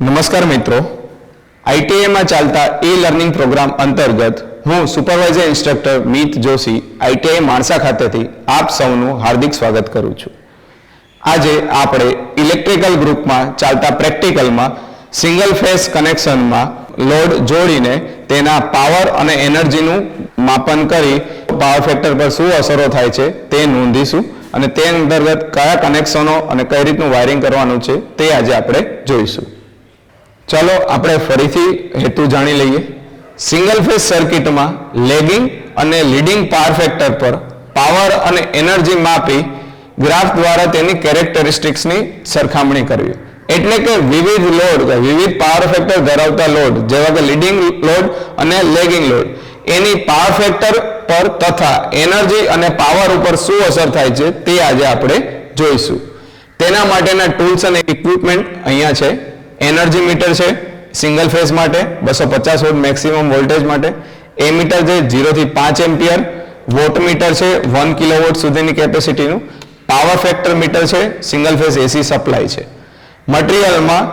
નમસ્કાર મિત્રો. આઈટીઆઈમાં ચાલતા ઈ લર્નિંગ પ્રોગ્રામ અંતર્ગત હું supervisor instructor Meet Joshi ITI Mansa ખાતેથી આપ સૌનું હાર્દિક સ્વાગત કરું છું. આજે આપણે ઇલેક્ટ્રિકલ ગ્રુપમાં ચાલતા પ્રેક્ટિકલમાં સિંગલ ફેસ કનેક્શનમાં લોડ જોડીને તેના પાવર અને એનર્જીનું માપન કરી પાવર ફેક્ટર પર શું અસરો થાય છે તે નોંધીશું અને તે અંતર્ગત કયા કનેક્શનો અને કઈ રીતનું વાયરિંગ કરવાનું છે તે આજે આપણે જોઈશું. ચાલો આપણે ફરીથી હેતુ જાણી લઈએ. સિંગલ ફેઝ સર્કિટમાં લેગિંગ અને લીડિંગ પાવર ફેક્ટર પર પાવર અને એનર્જી માપી ગ્રાફ દ્વારા તેની કેરેક્ટરિસ્ટિક્સની સરખામણી કરવી. એટલે કે વિવિધ લોડ વિવિધ પાવર ફેક્ટર ધરાવતા લોડ જેવા કે લીડિંગ લોડ અને લેગિંગ લોડ એની પાવર ફેક્ટર પર તથા એનર્જી અને પાવર ઉપર શું અસર થાય છે તે આજે આપણે જોઈશું. તેના માટેના ટૂલ્સ અને ઇક્વિપમેન્ટ અહીંયા છે. એનર્જી મીટર છે સિંગલ ફેઝ માટે બસો પચાસ વોટ મેક્સિમમ વોલ્ટેજ માટે. એ મીટર છે ઝીરોથી પાંચ એમ્પિયર. વોટ મીટર છે વન કિલો વોટ સુધીની કેપેસિટીનું. પાવર ફેક્ટર મીટર છે સિંગલ ફેઝ એસી સપ્લાય છે. મટીરિયલમાં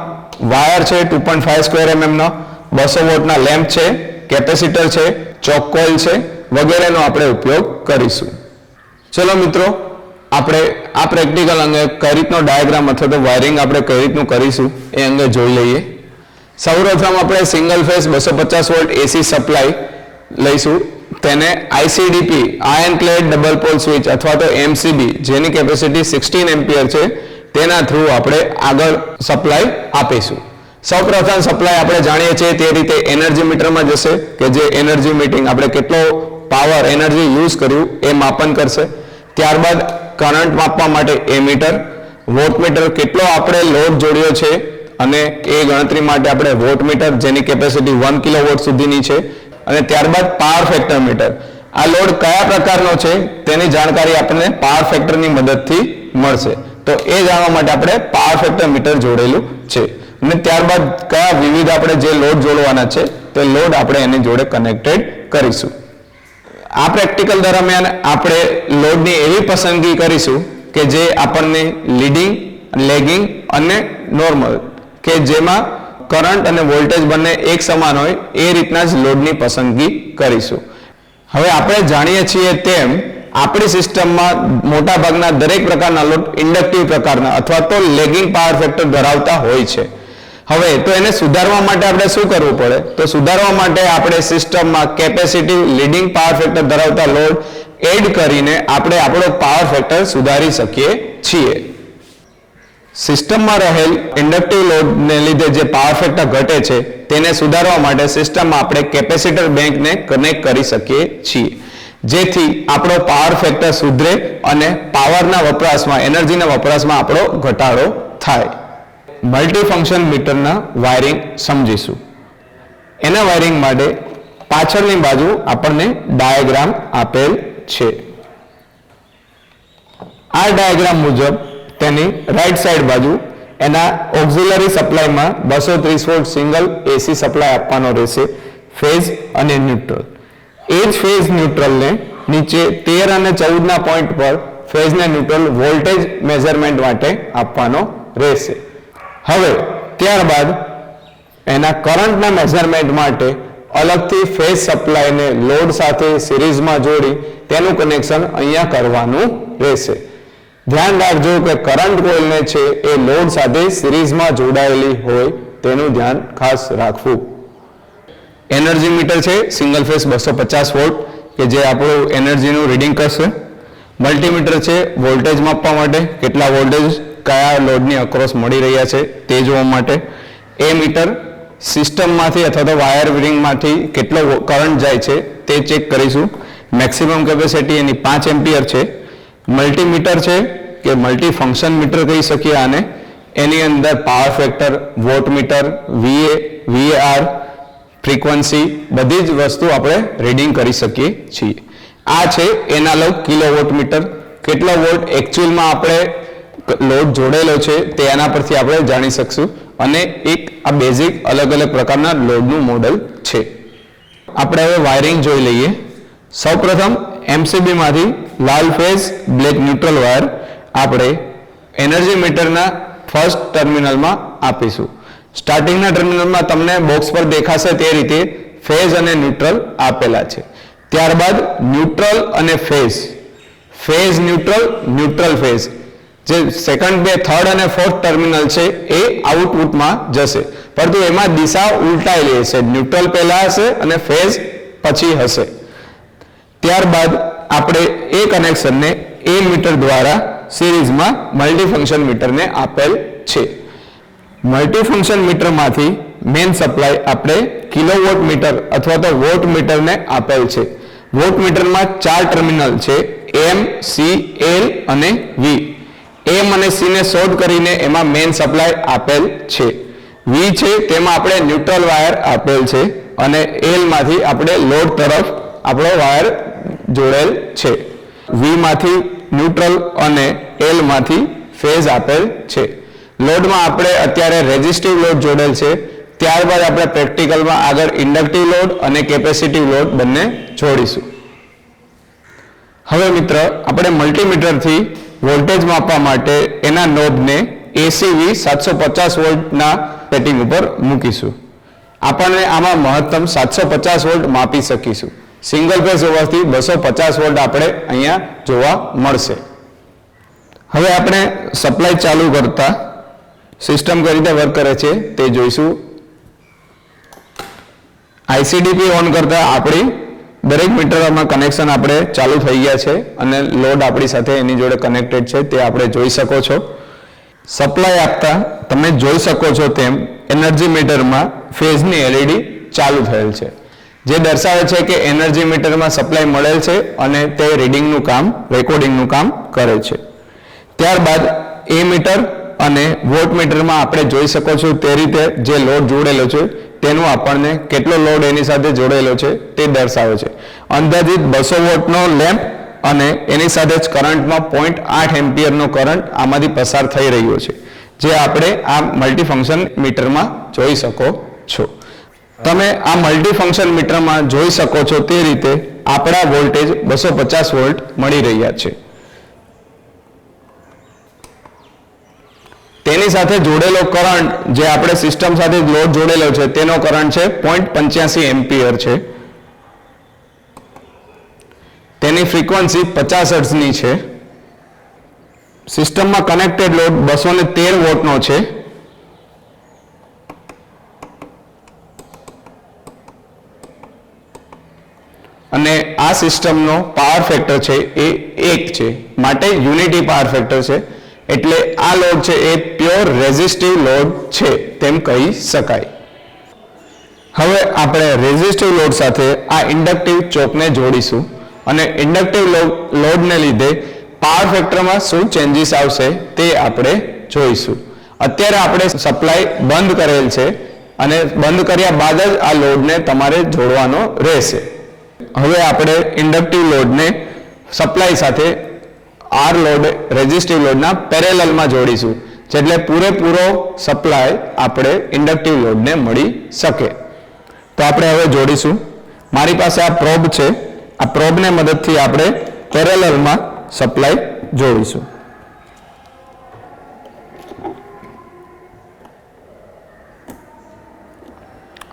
વાયર છે ટુ પોઈન્ટ ફાઈવ સ્ક્વેર એમએમનો. બસો વોટના લેમ્પ છે, કેપેસિટર છે, ચોક કોઇલ છે વગેરેનો આપણે ઉપયોગ કરીશું. ચલો મિત્રો આપણે આ પ્રેક્ટિકલ અંગે કઈ રીતનો ડાયાગ્રામ અથવા તો વાયરિંગ આપણે કઈ રીતનું કરીશું એ અંગે જોઈ લઈએ. સૌપ્રથમ આપણે સિંગલ ફેઝ બસો પચાસ વોલ્ટ એસી સપ્લાય લઈશું. તેને ICDP iron clad double pole switch અથવા તો એમસીબી જેની કેપેસિટી સિક્સટીન એમ્પિયર છે, તેના થ્રુ આપણે આગળ સપ્લાય આપીશું. સૌપ્રથમ સપ્લાય આપણે જાણીએ છીએ તે રીતે એનર્જી મીટરમાં જશે કે જે એનર્જી મીટિંગ આપણે કેટલો પાવર એનર્જી યુઝ કર્યું એ માપન કરશે. ત્યારબાદ કરંટ માપવા માટે એ મીટર વોટમીટર કેટલો આપણે લોડ જોડ્યો છે અને એ ગણતરી માટે આપણે વોટમીટર જેની કેપેસિટી વન કિલો વોટ સુધીની છે અને ત્યારબાદ પાવર ફેક્ટર મીટર આ લોડ કયા પ્રકારનો છે તેની જાણકારી આપણને પાવર ફેક્ટરની મદદથી મળશે. તો એ જાણવા માટે આપણે પાવર ફેક્ટર મીટર જોડેલું છે. અને ત્યારબાદ કયા વિવિધ આપણે જે લોડ જોડવાના છે તે લોડ આપણે એની જોડે કનેક્ટેડ કરીશું. આ પ્રેક્ટિકલ દરમિયાન આપણે લોડની એવી પસંદગી કરીશું કે જે આપણને લીડિંગ, લેગિંગ અને નોર્મલ કે જેમાં કરંટ અને વોલ્ટેજ બંને એક સમાન હોય એ રીતના જ લોડની પસંદગી કરીશું. હવે આપણે જાણીએ છીએ તેમ આપણી સિસ્ટમમાં મોટા ભાગના દરેક પ્રકારના લોડ ઇન્ડક્ટિવ પ્રકારના અથવા તો લેગિંગ પાવર ફેક્ટર ધરાવતા હોય છે. હવે, તો એને સુધારવા માટે આપણે શું કરવું પડે? તો સુધારવા માટે આપણે સિસ્ટમમાં કેપેસિટી, લીડિંગ પાવર ફેક્ટર ધરાવતા લોડ એડ કરીને આપણે આપણો પાવર ફેક્ટર સુધારી શકીએ છીએ. સિસ્ટમમાં રહેલ ઇન્ડક્ટિવ લોડને લીધે જે પાવર ફેક્ટર ઘટે છે, તેને સુધારવા માટે સિસ્ટમમાં આપણે કેપેસિટર બેંકને કનેક્ટ કરી શકીએ છીએ. જેથી આપણો પાવર ફેક્ટર સુધરે અને પાવરના વપરાશમાં, એનર્જીના વપરાશમાં આપણો ઘટાડો થાય. મલ્ટીફંક્શન મીટરના વાયરિંગ સમજીશું. એના વાયરિંગ માટે પાછળની બાજુ આપણને ડાયાગ્રામ આપેલ છે. આ ડાયાગ્રામ મુજબ તેની રાઈટ સાઈડ બાજુ એના ઓક્ઝિલરી સપ્લાયમાં બસો ત્રીસ વોલ્ટ સિંગલ એસી સપ્લાય આપવાનો રહેશે ફેઝ અને ન્યુટ્રલ એ જ ફેઝ ન્યુટ્રલને નીચે તેર અને ચૌદના પોઈન્ટ પર ફેઝને ન્યુટ્રલ વોલ્ટેજ મેઝરમેન્ટ માટે આપવાનો રહેશે. હવે, ત્યારબાદ એના કરંટના મેઝરમેન્ટ માટે અલગથી ફેઝ સપ્લાયને લોડ સાથે સિરીઝમાં જોડી તેનું કનેક્શન અહીંયા કરવાનું રહેશે. ધ્યાન રાખજો કે કરંટ કોઇલને છે એ લોડ સાથે સિરીઝમાં જોડાયેલી હોય તેનું ધ્યાન ખાસ રાખવું. એનર્જી મીટર છે સિંગલ ફેસ બસો પચાસ વોલ્ટ કે જે આપણું એનર્જીનું રીડિંગ કરશે. મલ્ટીમીટર છે વોલ્ટેજ માપવા માટે કેટલા વોલ્ટેજ કયા લોડની અક્રોસ મળી રહ્યા છે તે જોવા માટે એ મીટર સિસ્ટમમાંથી અથવા તો વાયર વિરિંગમાંથી કેટલો કરંટ જાય છે તે ચેક કરીશું. મેક્સિમમ કેપેસિટી એની પાંચ એમ્પિયર છે. મલ્ટીમીટર છે કે મલ્ટી ફંક્શન મીટર કહી શકીએ આને. એની અંદર power factor watt meter VA VR frequency બધી જ વસ્તુ આપણે રીડિંગ કરી શકીએ છીએ. આ છે એનાલોગ કિલો વોટ મીટર. કેટલો વોટ એકચ્યુઅલમાં આપણે લોડ જોડેલો છે, તે એના પરથી આપણે જાણી શકશું. અને એક આ બેઝિક અલગ અલગ પ્રકારના લોડનું મોડલ છે. આપણે હવે વાયરિંગ જોઈ લઈએ. સૌપ્રથમ એમસીબીમાંથી લાલ ફેઝ બ્લેક ન્યુટ્રલ વાયર આપણે એનર્જી મીટરના ફર્સ્ટ ટર્મિનલમાં આપીશું. સ્ટાર્ટિંગના ટર્મિનલમાં તમને બોક્સ પર દેખાશે તે રીતે ફેઝ અને ન્યુટ્રલ આપેલા છે. ત્યારબાદ ન્યુટ્રલ અને phase phase neutral neutral phase જે સેકન્ડ બે થર્ડ અને ફોર્થ ટર્મિનલ છે, એ આઉટપુટમાં જશે. પરંતુ એમાં દિશા ઉલટાયેલી હશે ન્યુટ્રલ પહેલા હશે અને ફેઝ પછી હશે. ત્યારબાદ આપણે એ કનેક્શનને એ મીટર દ્વારા સિરીઝમાં મલ્ટીફંક્શન મીટરને આપેલ છે. મલ્ટીફંક્શન મીટરમાંથી મેઇન સપ્લાય આપણે કિલોવોટ મીટર અથવા તો વોટ મીટરને આપેલ છે. વોટ મીટરમાં ચાર ટર્મિનલ છે એમ સી એલ અને વી એમ અને સી ને શોધ કરીને એમાં મેઇન સપ્લાય આપેલ છે. વી છે, તેમાં આપણે ન્યુટ્રલ વાયર આપેલ છે અને એલમાંથી આપણે લોડ તરફ આપણો વાયર જોડેલ છે. વી માંથી ન્યુટ્રલ અને એલમાંથી ફેઝ આપેલ છે. લોડમાં આપણે અત્યારે રેઝિસ્ટિવ લોડ જોડેલ છે. ત્યારબાદ આપણે પ્રેક્ટિકલમાં આગળ ઇન્ડક્ટિવ લોડ અને કેપેસિટીવ લોડ બંને જોડીશું. હવે મિત્ર, આપણે મલ્ટીમીટરથી વોલ્ટેજ માપવા માટે એના નોબને એસીવી સાતસો પચાસ વોલ્ટના સેટિંગ ઉપર મૂકીશું. આપણને આમાં મહત્તમ સાતસો પચાસ વોલ્ટ માપી શકીશું. સિંગલ ફેઝ હોવાથી બસો પચાસ વોલ્ટ આપણે અહીંયા જોવા મળશે. હવે આપણે સપ્લાય ચાલુ કરતા સિસ્ટમ કઈ રીતે વર્ક કરે છે તે જોઈશું. આઈસીડીપી ઓન કરતા આપણી દરેક મીટરમાં કનેક્શન આપણે ચાલુ થઈ ગયા છે અને લોડ આપણી સાથે એની જોડે કનેક્ટેડ છે, તે આપણે જોઈ શકો છો. સપ્લાય આપતા તમે જોઈ શકો છો તેમ એનર્જી મીટરમાં ફેઝની એલઈડી ચાલુ થયેલ છે. જે દર્શાવે છે કે એનર્જી મીટરમાં સપ્લાય મળેલ છે અને તે રીડિંગનું કામ રેકોર્ડિંગનું કામ કરે છે. ત્યારબાદ એ મીટર અને વોટ મીટરમાં આપણે જોઈ શકો છો તે રીતે જે લોડ જોડેલો છે તેનું આપણને કેટલો લોડ એની સાથે જોડેલો છે તે દર્શાવે છે. અંદાજિત બસો વોટનો લેમ્પ અને એની સાથે જ કરંટમાં પોઈન્ટ આઠ એમ્પિયરનો કરંટ આમાંથી પસાર થઈ રહ્યો છે, જે આપણે આ મલ્ટીફંક્શન મીટરમાં જોઈ શકો છો. તમે આ મલ્ટીફંક્શન મીટરમાં જોઈ શકો છો તે રીતે આપણા વોલ્ટેજ બસો પચાસ વોલ્ટ મળી રહ્યા છે. તેની સાથે જોડેલો કરંટ જે આપણે સિસ્ટમ સાથે લોડ જોડેલો છે, તેનો કરંટ છે પોઈન્ટ પંચ્યાસી એમ્પિયર છે. તેની ફ્રીક્વન્સી પચાસ હર્ટ્ઝની છે. સિસ્ટમમાં કનેક્ટેડ લોડ બસો ને તેર વોટનો છે. અને આ સિસ્ટમનો પાવર ફેક્ટર છે એ એક છે. માટે યુનિટી પાવર ફેક્ટર છે. એટલે આ લોડ છે એ પ્યોર રેઝિસ્ટિવ લોડ છે, તેમ કહી શકાય. હવે આપણે રેઝિસ્ટિવ લોડ સાથે આ ઇન્ડક્ટિવ ચોકને જોડીશું અને ઇન્ડક્ટિવ લોડને લીધે પાવર ફેક્ટરમાં શું ચેન્જીસ આવશે તે આપણે જોઈશું. અત્યારે આપણે સપ્લાય બંધ કરેલ છે અને બંધ કર્યા બાદ જ આ લોડને તમારે જોડવાનો રહેશે. હવે આપણે ઇન્ડક્ટિવ લોડને સપ્લાય સાથે આર લોડ રેઝિસ્ટિવ લોડના પેરેલલમાં જોડીશું, જેટલે પૂરેપૂરો સપ્લાય આપણે ઇન્ડક્ટિવ લોડને મળી શકે. તો આપણે હવે જોડીશું. મારી પાસે આ પ્રોબ છે. આ પ્રોબને મદદથી આપણે પેરેલલમાં સપ્લાય જોડીશું.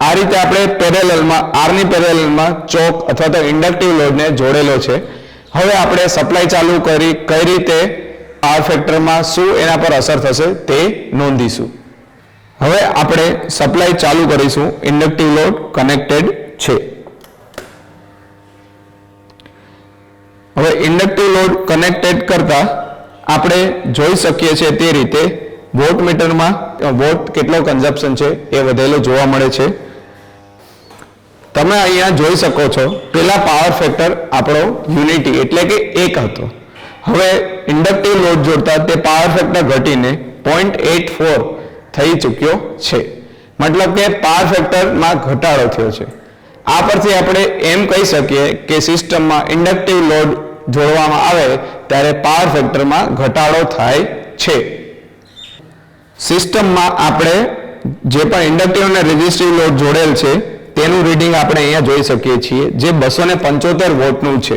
આ રીતે આપણે પેરેલલમાં આરની પેરેલલમાં ચોક અથવા તો ઇન્ડક્ટિવ લોડને જોડેલો છે. હવે આપણે સપ્લાય ચાલુ કરી, કઈ રીતે પાવર ફેક્ટરમાં શું એના પર અસર થશે તે નોંધીશું. હવે આપણે સપ્લાય ચાલુ કરીશું ઇન્ડક્ટિવ લોડ કનેક્ટેડ છે. હવે ઇન્ડક્ટિવ લોડ કનેક્ટેડ કરતા આપણે જોઈ શકીએ છીએ તે રીતે વોટ મીટરમાં વોટ કેટલો કન્ઝપ્શન છે એ વધેલો જોવા મળે છે. તમે અહીંયા જોઈ શકો છો, પેલા પાવર ફેક્ટર આપણો યુનિટી એટલે કે એક હતો. હવે ઇન્ડક્ટિવ લોડ જોડતા તે પાવર ફેક્ટર ઘટીને પોઈન્ટ એટ ફોર થઈ ચૂક્યો છે. મતલબ કે પાવર ફેક્ટરમાં ઘટાડો થયો છે. આ પરથી આપણે એમ કહી શકીએ કે સિસ્ટમમાં ઇન્ડક્ટિવ લોડ જોડવામાં આવે ત્યારે પાવર ફેક્ટરમાં ઘટાડો થાય છે. સિસ્ટમમાં આપણે જે પણ ઇન્ડક્ટિવ અને રેઝિસ્ટિવ લોડ જોડેલ છે તેનું રીડિંગ આપણે અહીંયા જોઈ શકીએ છીએ, જે બસો ને પંચોતેર વોટનું છે.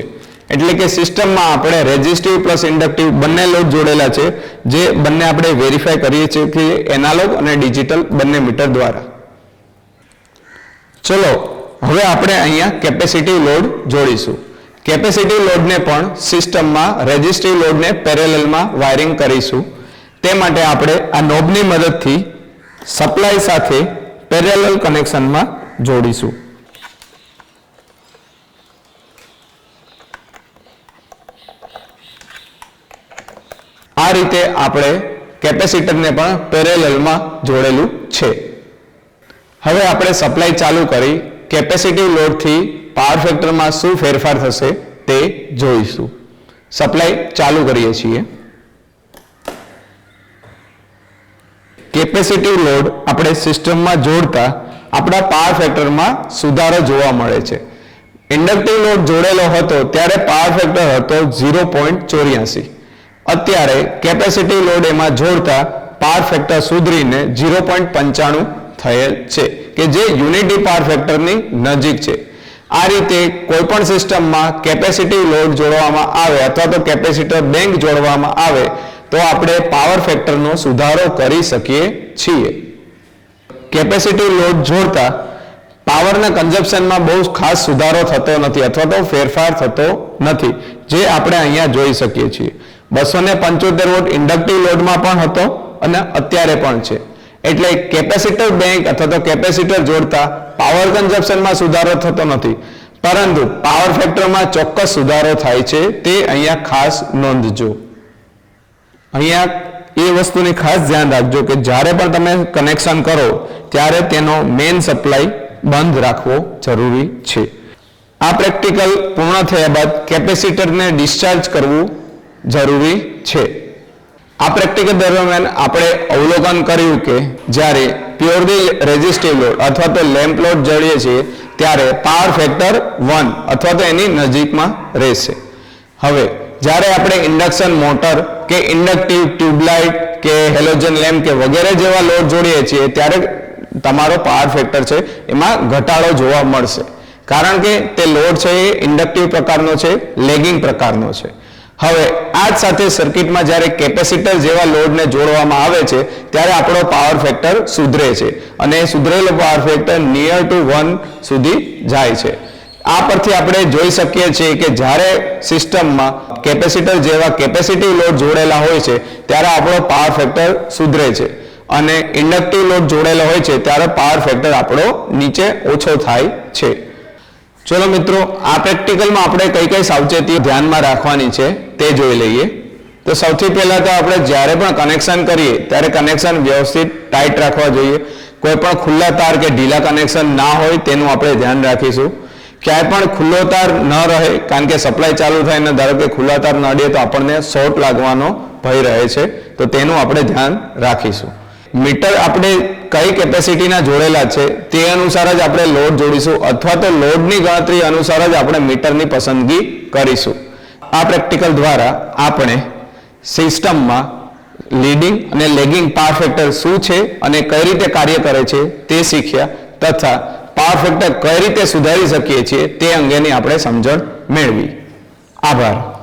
એટલે કે સિસ્ટમમાં આપણે રેઝિસ્ટિવ પ્લસ ઇન્ડક્ટિવ બંને લોડ જોડેલા છે, જે બંને આપણે વેરીફાઈ કરીએ છીએ કે એનાલોગ અને ડિજિટલ બંને મીટર દ્વારા. ચલો, હવે આપણે અહીંયા કેપેસિટી લોડ જોડીશું. કેપેસિટી લોડને પણ સિસ્ટમમાં રેઝિસ્ટિવ લોડને પેરેલલમાં વાયરિંગ કરીશું. તે માટે આપણે આ નોબની મદદથી સપ્લાય સાથે પેરેલલ કનેક્શનમાં જોડીશું. આ રીતે આપણે કેપેસિટરને પણ પેરેલલમાં જોડેલું છે. હવે આપણે સપ્લાય ચાલુ કરી કેપેસિટી લોડથી પાવર ફેક્ટરમાં શું ફેરફાર થશે તે જોઈશું. સપ્લાય ચાલુ કરીએ છીએ. કેપેસિટી લોડ આપણે સિસ્ટમમાં જોડતા આપણા પાવર ફેક્ટરમાં સુધારો જોવા મળે છે. ઇન્ડક્ટિવ લોડ જોડેલો હતો ત્યારે પાવર ફેક્ટર હતો ઝીરો પોઈન્ટ ચોર્યાસી. અત્યારે કેપેસિટી લોડ એમાં જોડતા પાવર ફેક્ટર સુધરીને ઝીરો પોઈન્ટ પંચાણું થયેલ છે, કે જે યુનિટી પાવર ફેક્ટરની નજીક છે. આ રીતે કોઈપણ સિસ્ટમમાં કેપેસિટી લોડ જોડવામાં આવે અથવા તો કેપેસિટર બેંક જોડવામાં આવે, તો આપણે પાવર ફેક્ટરનો સુધારો કરી શકીએ છીએ. કેપેસિટિવ લોડ જોડતા પાવરના કન્ઝપ્શનમાં બહુ ખાસ સુધારો થતો નથી અથવા તો ફેરફાર થતો નથી, જે આપણે અહીંયા જોઈ શકીએ છીએ. બસો ને પંચોતેર વોટ ઇન્ડક્ટિવ લોડમાં પણ હતો અને અત્યારે પણ છે. એટલે કેપેસિટર બેંક અથવા તો કેપેસિટર જોડતા પાવર કન્ઝપ્શનમાં સુધારો થતો નથી. પરંતુ પાવર ફેક્ટરમાં ચોક્કસ સુધારો થાય છે, તે અહીંયા ખાસ નોંધજો. અહીંયા એ વસ્તુની ખાસ ધ્યાન રાખજો કે જ્યારે પણ તમે કનેક્શન કરો, ત્યારે તેનો મેઇન સપ્લાય બંધ રાખવો જરૂરી છે. આ પ્રેક્ટિકલ પૂર્ણ થયા બાદ કેપેસિટરને ડિસ્ચાર્જ કરવું જરૂરી છે. આ પ્રેક્ટિકલ દરમિયાન આપણે અવલોકન કર્યું કે જ્યારે પ્યોરલી રેઝિસ્ટિવ લોડ અથવા તો લેમ્પ લોડ જડીએ છીએ, ત્યારે પાવર ફેક્ટર વન અથવા તો એની નજીકમાં રહેશે. હવે, જ્યારે આપણે ઇન્ડક્શન મોટર કે ઇન્ડક્ટિવ ટ્યુબલાઇટ કે હેલોજન લેમ્પ કે વગેરે જેવા લોડ જોડીએ છીએ, ત્યારે તમારો પાવર ફેક્ટર છે એમાં ઘટાડો જોવા મળશે. કારણ કે તે લોડ છે એ ઇન્ડક્ટિવ પ્રકારનો છે લેગિંગ પ્રકારનો છે. હવે આ જ સાથે સર્કિટમાં જ્યારે કેપેસિટર જેવા લોડને જોડવામાં આવે છે, ત્યારે આપણો પાવર ફેક્ટર સુધરે છે. અને સુધરેલો power factor near to one સુધી જાય છે. આ પરથી આપણે જોઈ શકીએ છીએ કે જ્યારે સિસ્ટમમાં કેપેસિટર જેવા કેપેસિટી લોડ જોડેલા હોય છે, ત્યારે આપણો પાવર ફેક્ટર સુધરે છે. અને ઇન્ડક્ટિવ લોડ જોડેલો હોય છે, ત્યારે પાવર ફેક્ટર આપણો નીચે ઓછો થાય છે. ચલો મિત્રો, આ પ્રેક્ટિકલમાં આપણે કઈ કઈ સાવચેતીઓ ધ્યાનમાં રાખવાની છે તે જોઈ લઈએ. તો સૌથી પહેલા તો આપણે જ્યારે પણ કનેક્શન કરીએ, ત્યારે કનેક્શન વ્યવસ્થિત ટાઈટ રાખવા જોઈએ. કોઈ પણ ખુલ્લા તાર કે ઢીલા કનેક્શન ના હોય, તેનું આપણે ધ્યાન રાખીશું. ક્યાંય પણ ખુલ્લો તાર ન રહે, કારણ કે સપ્લાય ચાલુ થાય ને ધારો કે ખુલ્લા તાર ન અડીએ તો આપણને શોર્ટ લાગવાનો ભય રહે છે. તો તેનું આપણે ધ્યાન રાખીશું. મીટર આપણે કઈ કેપેસિટીના જોડેલા છે તે અનુસાર જ આપણે લોડ જોડીશું અથવા તો લોડની ગણતરી અનુસાર જ આપણે મીટરની પસંદગી કરીશું. આ પ્રેક્ટિકલ દ્વારા આપણે સિસ્ટમમાં લીડિંગ અને લેગિંગ પાવર ફેક્ટર શું છે અને કઈ રીતે કાર્ય કરે છે તે શીખ્યા તથા પાવર કઈ રીતે સુધારી શકીએ છીએ તે અંગેની આપણે સમજણ મેળવી. આભાર.